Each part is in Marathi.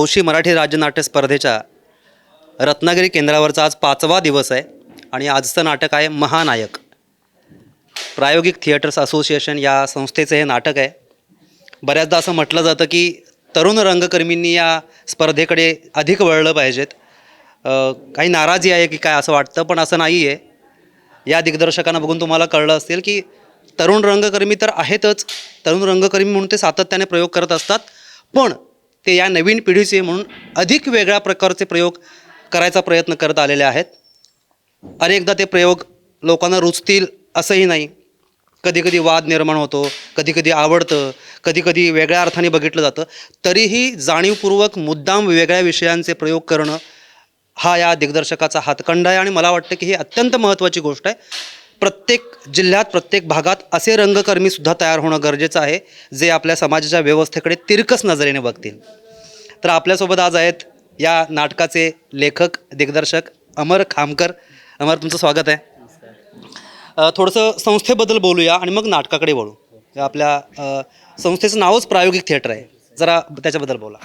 हौशी मराठी राज्यनाट्य स्पर्धेच्या रत्नागिरी केंद्रावरचा आज पाचवा दिवस आहे आणि आजचं नाटक आहे महानायक. प्रायोगिक थिएटर्स असोसिएशन या संस्थेचं हे नाटक आहे. बऱ्याचदा असं म्हटलं जातं की तरुण रंगकर्मींनी या स्पर्धेकडे अधिक वळलं पाहिजेत. काही नाराजी आहे की काय असं वाटतं पण असं नाही आहे. या दिग्दर्शकांना बघून तुम्हाला कळलं असेल की तरुण रंगकर्मी तर आहेतच. तरुण रंगकर्मी म्हणून ते सातत्याने प्रयोग करत असतात. पण ते या नवीन पिढीचे म्हणून अधिक वेगळ्या प्रकारचे प्रयोग करायचा प्रयत्न करत आलेले आहेत. अनेकदा ते प्रयोग लोकांना रुचतील असंही नाही. कधीकधी वाद निर्माण होतो कधीकधी आवडतं कधीकधी वेगळ्या अर्थाने बघितलं जातं. तरीही जाणीवपूर्वक मुद्दाम वेगळ्या विषयांचे प्रयोग करणं हा या दिग्दर्शकाचा हातखंड आहे आणि मला वाटतं की ही अत्यंत महत्त्वाची गोष्ट आहे. प्रत्येक जिल्ह्यात प्रत्येक भागात असे रंगकर्मीसुद्धा तयार होणं गरजेचं आहे जे आपल्या समाजाच्या व्यवस्थेकडे तिरकस नजरेने बघतील. तर आपल्यासोबत आज आहेत या नाटकाचे लेखक दिग्दर्शक अमर खामकर. अमर तुमचं स्वागत आहे. थोडंसं संस्थेबद्दल बोलूया आणि मग नाटकाकडे वळू. आपल्या संस्थेचं नावच प्रायोगिक थिएटर आहे. जरा त्याच्याबद्दल बोला.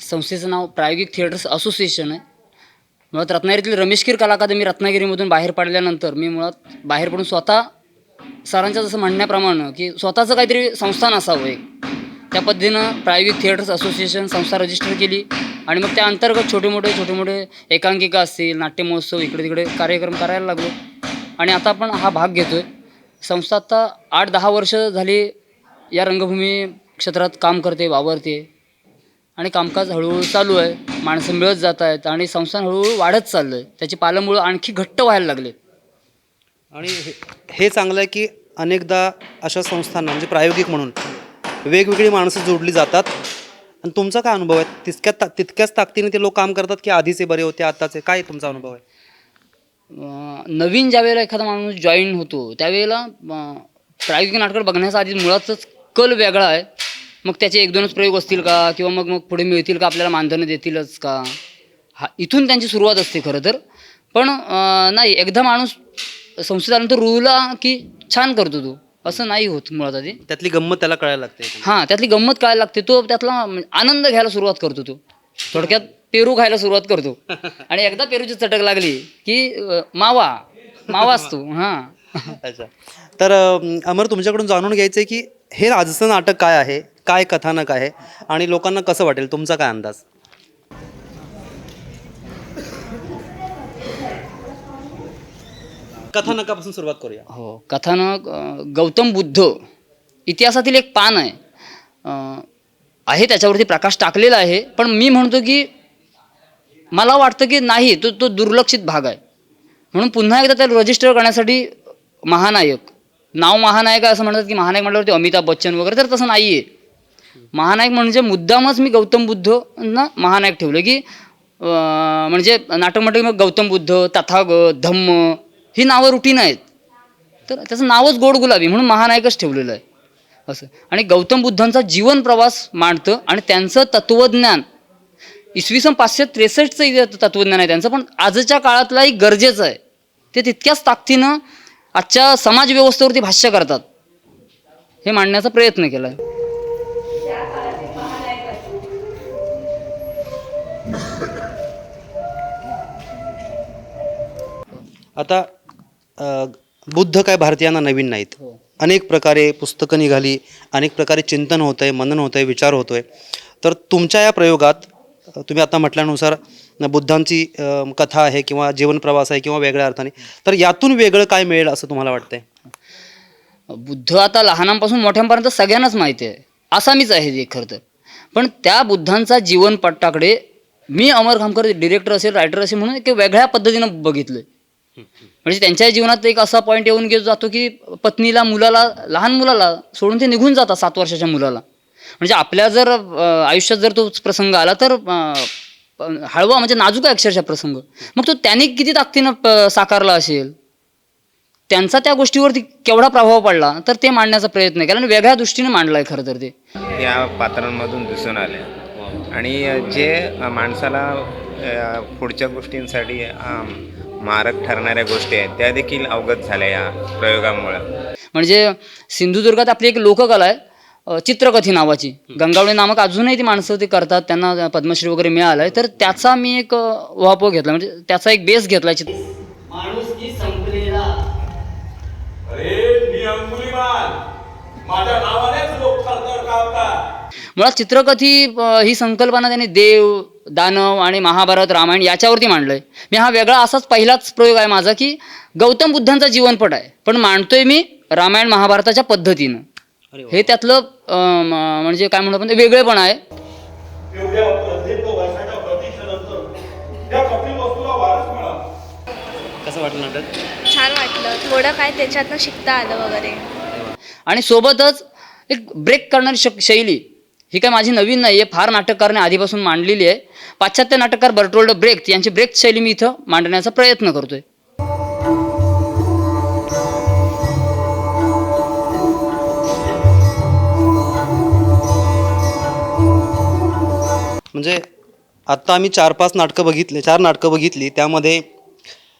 संस्थेचं नाव प्रायोगिक थिएटर्स असोसिएशन आहे. मुळात रत्नागिरीतील रमेशकीर कला अकादमी रत्नागिरीमधून बाहेर पडल्यानंतर मी मुळात बाहेर पडून स्वतः सरांच्या जसं म्हणण्याप्रमाणे की स्वतःचं काहीतरी संस्थान असावं एक. त्या पद्धतीनं प्रायोगिक थिएटर्स असोसिएशन संस्था रजिस्टर केली आणि मग त्या अंतर्गत छोटे मोठे छोटे मोठे एकांकिका असतील नाट्य महोत्सव इकडे तिकडे कार्यक्रम करायला लागलो. आणि आता आपण हा भाग घेतो आहे संस्था आता आठ दहा वर्ष झाली या रंगभूमी क्षेत्रात काम करते वावरते. आणि कामकाज हळूहळू चालू आहे. माणसं मिळत जात आहेत आणि संस्थान हळूहळू वाढत चाललं आहे त्याची पालंमुळं आणखी घट्ट व्हायला लागले. आणि हे- हे चांगलं आहे की अनेकदा अशा संस्थांना म्हणजे प्रायोगिक म्हणून वेगवेगळी माणसं जोडली जातात. आणि तुमचा काय अनुभव आहे? तितक्या ता तितक्याच ताकदीने ते लोक काम करतात की आधीचे बरे होते आताचे? काय तुमचा अनुभव आहे? अं, नवीन ज्या वेळेला एखादा माणूस जॉईन होतो त्यावेळेला अं, प्रायोगिक नाटक बघण्याचा आधी मुळातच कल वेगळा आहे. मग त्याचे एक दोनच प्रयोग असतील का? किंवा मग मग पुढे मिळतील का? आपल्याला मानधनं देतीलच का? हा इथून त्यांची सुरुवात असते खरं तर. पण नाही एकदा माणूस संस्थेत आल्यानंतर रुळला की छान करतो तो. असं नाही होत मुळात आधी. त्यातली गंमत त्याला कळायला लागते. हां त्यातली गंमत कळायला लागते. तो त्यातला आनंद घ्यायला सुरुवात करतो तो. थोडक्यात पेरू खायला सुरुवात करतो. आणि एकदा पेरूची चटक लागली की मावा. मावाच तू हां. अच्छा. तर अम, अमर तुमच्याकडून जाणून घ्यायचं आहे की हे आजचं नाटक काय आहे? काय कथानक आहे आणि लोकांना कसं वाटेल? तुमचा काय अंदाज? कथानकापासून सुरुवात करूया. हो कथानक अं, गौतम बुद्ध इतिहासातील एक पान आहे. अं, आहे त्याच्यावरती प्रकाश टाकलेला आहे पण मी म्हणतो की मला वाटतं की नाही तो तो दुर्लक्षित भाग आहे. म्हणून पुन्हा एकदा त्याला रजिस्टर करण्यासाठी महानायक नाव महानायक आहे असं म्हणतात की महानायक म्हटल्यावरती अमिताभ बच्चन वगैरे तर तसं नाही आहे महानायक म्हणजे मुद्दामच मी गौतम बुद्धना महानायक ठेवलं की म्हणजे नाटक म्हटलं की मग गौतम बुद्ध तथागत धम्म ही नावं रुटीन आहेत. तर त्याचं नावच गोड गुलाबी म्हणून महानायकच ठेवलेलं आहे. असं. आणि गौतम बुद्धांचा जीवन प्रवास मांडतं आणि त्यांचं तत्त्वज्ञान इसवी सन पाचशे त्रेसष्टचं तत्वज्ञान तत्त्वज्ञान आहे त्यांचं पण आजच्या काळातलाही गरजेचं आहे. ते तितक्याच ताकदीनं आजच्या समाज व्यवस्थेवरती भाष्य करतात. हे मांडण्याचा प्रयत्न केला आहे आता अ, बुद्ध काय भारतीयांना नवीन नाहीत. अनेक प्रकारे पुस्तकं निघाली अनेक प्रकारे चिंतन होतं आहे मनन होतं आहे विचार होतो आहे तर तुमच्या या प्रयोगात अ, तुम्ही आता म्हटल्यानुसार बुद्धांची अ, कथा आहे किंवा जीवनप्रवास आहे किंवा वेगळ्या अर्थाने तर यातून वेगळं काय मिळेल असं तुम्हाला वाटतंय? बुद्ध आता लहानांपासून मोठ्यांपर्यंत सगळ्यांनाच माहिती आहे. असामीच आहे ते खरं तर. पण त्या बुद्धांचा जीवनपट्टाकडे मी अमर खामकर डिरेक्टर असेल रायटर असेल म्हणून एक वेगळ्या पद्धतीनं बघितलं म्हणजे त्यांच्या जीवनात एक असा पॉईंट येऊन घेत जातो की पत्नीला मुलाला लहान मुलाला सोडून ते निघून जातात सात वर्षाच्या मुलाला. म्हणजे आपल्या जर आयुष्यात जर तो प्रसंग आला तर हळवा म्हणजे नाजूक आहे अक्षरशः प्रसंग. मग तो त्याने किती ताकदीनं साकारला असेल? त्यांचा त्या गोष्टीवरती केवढा प्रभाव पडला तर ते मांडण्याचा प्रयत्न केला आणि वेगळ्या दृष्टीने मांडलाय खरं तर ते. या पात्रांमधून दिसून आले. आणि जे माणसाला पुढच्या गोष्टींसाठी मारक ठरणाऱ्या गोष्टी आहेत. त्या देखील अवगत झाल्या या प्रयोगामुळं. म्हणजे सिंधुदुर्गात आपली एक लोककला आहे चित्रकथी नावाची. गंगावळे नामक अजूनही ती माणसं ते करतात त्यांना पद्मश्री वगैरे मिळाला आहे तर त्याचा मी एक अ, वापो घेतला. म्हणजे त्याचा एक बेस घेतला चित्र माणूस संपलेला अरे मी अंगुलीमाल माझ्या नावानेच लोक थरथर कापतात मुळात चित्रकथी ही संकल्पना त्यांनी देव दानव आणि महाभारत रामायण याच्यावरती मांडलंय. मी हा वेगळा असाच पहिलाच प्रयोग आहे माझा की गौतम बुद्धांचा जीवनपट आहे. पण मांडतोय मी रामायण महाभारताच्या पद्धतीनं. हे त्यातलं म्हणजे काय म्हणतो आपण ते वेगळेपण आहे. कसं वाटलं नाटक? छान वाटलं. थोडं काय त्याच्यातनं शिकता आलं वगैरे. आणि सोबतच एक ब्रेक करणारी शैली. ही काय माझी नवीन नाही आहे फार नाटककारने आधीपासून मांडलेली आहे. पाश्चात्य नाटककार बर्टोल्ड ब्रेक यांची ब्रेक शैली मी इथं मांडण्याचा प्रयत्न करतोय. म्हणजे आत्ता आम्ही चार पाच नाटकं बघितले चार नाटकं बघितली त्यामध्ये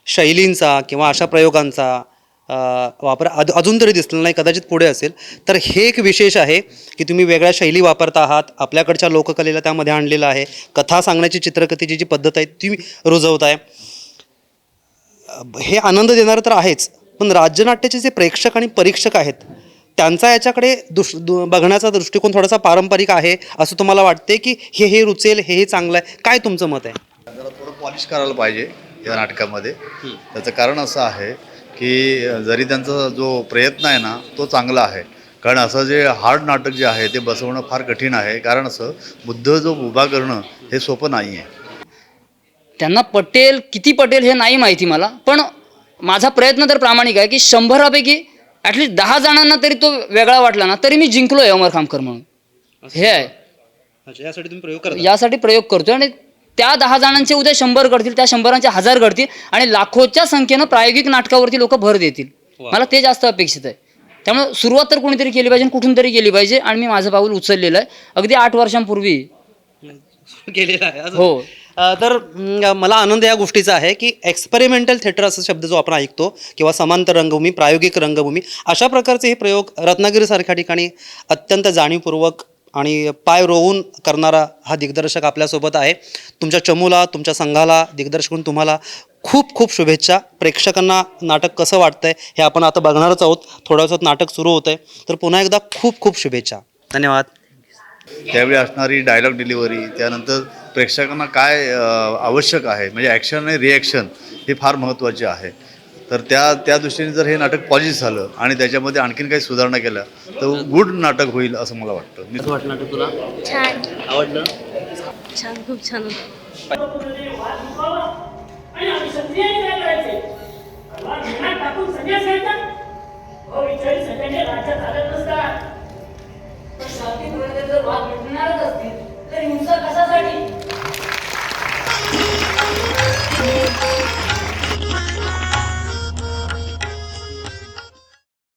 शैलींचा किंवा अशा प्रयोगांचा वापर अज अजून तरी दिसलेला नाही कदाचित पुढे असेल. तर हे एक विशेष आहे की तुम्ही वेगळ्या शैली वापरता आहात आपल्याकडच्या लोककलेला त्यामध्ये आणलेलं आहे कथा सांगण्याची चित्रकथेची जी पद्धत आहे ती रुजवताय. हे आनंद देणारं तर आहेच पण राज्यनाट्याचे जे प्रेक्षक आणि परीक्षक आहेत त्यांचा याच्याकडे दुष दु बघण्याचा दृष्टिकोन थोडासा पारंपरिक आहे असं तुम्हाला वाटते की हे हे रुचेल हे हे चांगलं आहे? काय तुमचं मत आहे? जरा थोडं पॉलिश करायला पाहिजे या नाटकामध्ये. त्याचं कारण असं आहे की जरी त्यांचा जो प्रयत्न आहे ना तो चांगला आहे. कारण असं जे हार्ड नाटक जे आहे ते बसवणं फार कठीण आहे. कारण असं बुद्ध जो उभा करणं हे सोपं नाही आहे. त्यांना पटेल किती पटेल हे नाही माहिती मला पण माझा प्रयत्न तर प्रामाणिक आहे की शंभरापैकी ॲटलिस्ट दहा जणांना तरी तो वेगळा वाटला ना तरी मी जिंकलो आहे अमर खामकर म्हणून. हे आहे. अच्छा यासाठी तुम्ही प्रयोग करता? यासाठी प्रयोग करतोय आणि त्या दहा जणांचे उद्या शंभर घडतील त्या शंभरांचे हजार घडतील आणि लाखोच्या संख्येनं प्रायोगिक नाटकावरती लोक भर देतील. मला ते जास्त अपेक्षित आहे त्यामुळे सुरुवात तर कोणीतरी केली पाहिजे कुठून तरी केली पाहिजे आणि मी माझं पाऊल उचललेलं आहे अगदी आठ वर्षांपूर्वी केलेला आहे. हो. तर मला आनंद या गोष्टीचा आहे की एक्सपेरिमेंटल थिएटर असा शब्द जो आपण ऐकतो किंवा समांतर रंगभूमी प्रायोगिक रंगभूमी अशा प्रकारचे हे प्रयोग रत्नागिरीसारख्या ठिकाणी अत्यंत जाणीवपूर्वक आणि पाय रोवून करणारा हा दिग्दर्शक आपल्यासोबत आहे. तुमच्या चमूला तुमच्या संघाला दिग्दर्शकून तुम्हाला खूप खूप शुभेच्छा. प्रेक्षकांना नाटक कसं वाटतंय हे आपण आता बघणारच आहोत. थोड्या वेळात नाटक सुरू होतं आहे तर पुन्हा एकदा खूप खूप शुभेच्छा. धन्यवाद. त्यावेळी असणारी डायलॉग डिलिव्हरी त्यानंतर प्रेक्षकांना काय आवश्यक आहे म्हणजे ॲक्शन आणि रिॲक्शन हे फार महत्त्वाचे आहे. तर त्या त्या दृष्टीने जर हे नाटक पॉलिश झालं आणि त्याच्यामध्ये आणखीन काही सुधारणा केल्या तर गुड नाटक होईल असं मला वाटतं. मी कसं वाटलं नाटक तुला? छान. आवडलं? छान खूप छान होतं. आणि